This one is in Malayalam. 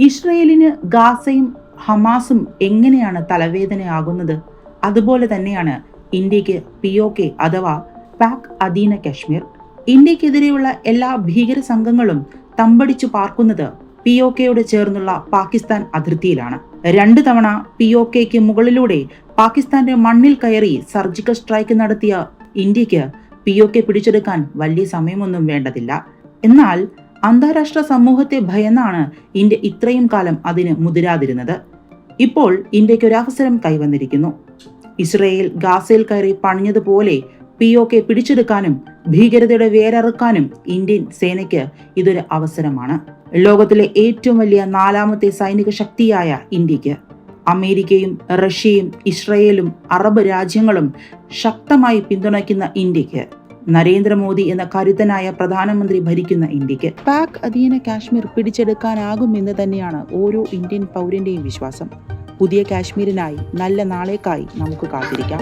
ഇസ്രയേലിന് ഗാസയും ഹമാസും എങ്ങനെയാണ് തലവേദനയാകുന്നത്? അതുപോലെ തന്നെയാണ് ഇന്ത്യയ്ക്ക് പി ഒ കെ അഥവാ പാക് അധീന കശ്മീർ. ഇന്ത്യക്കെതിരെയുള്ള എല്ലാ ഭീകര സംഘങ്ങളും തമ്പടിച്ചു പാർക്കുന്നത് പി ഒ കെയോട് ചേർന്നുള്ള പാകിസ്ഥാൻ അതിർത്തിയിലാണ്. രണ്ടു തവണ പി ഒ കെക്ക് മുകളിലൂടെ പാകിസ്ഥാന്റെ മണ്ണിൽ കയറി സർജിക്കൽ സ്ട്രൈക്ക് നടത്തിയ ഇന്ത്യയ്ക്ക് പി ഒ കെ പിടിച്ചെടുക്കാൻ വലിയ സമയമൊന്നും വേണ്ടതില്ല. എന്നാൽ അന്താരാഷ്ട്ര സമൂഹത്തെ ഭയന്നാണ് ഇന്ത്യ ഇത്രയും കാലം അതിന് മുതിരാതിരുന്നത്. ഇപ്പോൾ ഇന്ത്യയ്ക്ക് ഒരു അവസരം കൈവന്നിരിക്കുന്നു. ഇസ്രയേൽ ഗാസയിൽ കയറി പണിഞ്ഞതുപോലെ പി ഒ കെ പിടിച്ചെടുക്കാനും ഭീകരതയുടെ വേരറുക്കാനും ഇന്ത്യൻ സേനയ്ക്ക് ഇതൊരു അവസരമാണ്. ലോകത്തിലെ ഏറ്റവും വലിയ നാലാമത്തെ സൈനിക ശക്തിയായ ഇന്ത്യയ്ക്ക് അമേരിക്കയും റഷ്യയും ഇസ്രയേലും അറബ് രാജ്യങ്ങളും ശക്തമായി പിന്തുണയ്ക്കുന്ന ഇന്ത്യയ്ക്ക് നരേന്ദ്രമോദി എന്ന കരുത്തനായ പ്രധാനമന്ത്രി ഭരിക്കുന്ന ഇന്ത്യയ്ക്ക്. പാക് അധീന കാശ്മീർ പിടിച്ചെടുക്കാനാകുമെന്ന് തന്നെയാണ് ഓരോ ഇന്ത്യൻ പൗരന്റെയും വിശ്വാസം. പുതിയ കാശ്മീരിനായി നല്ല നാളേക്കായി നമുക്ക് കാത്തിരിക്കാം.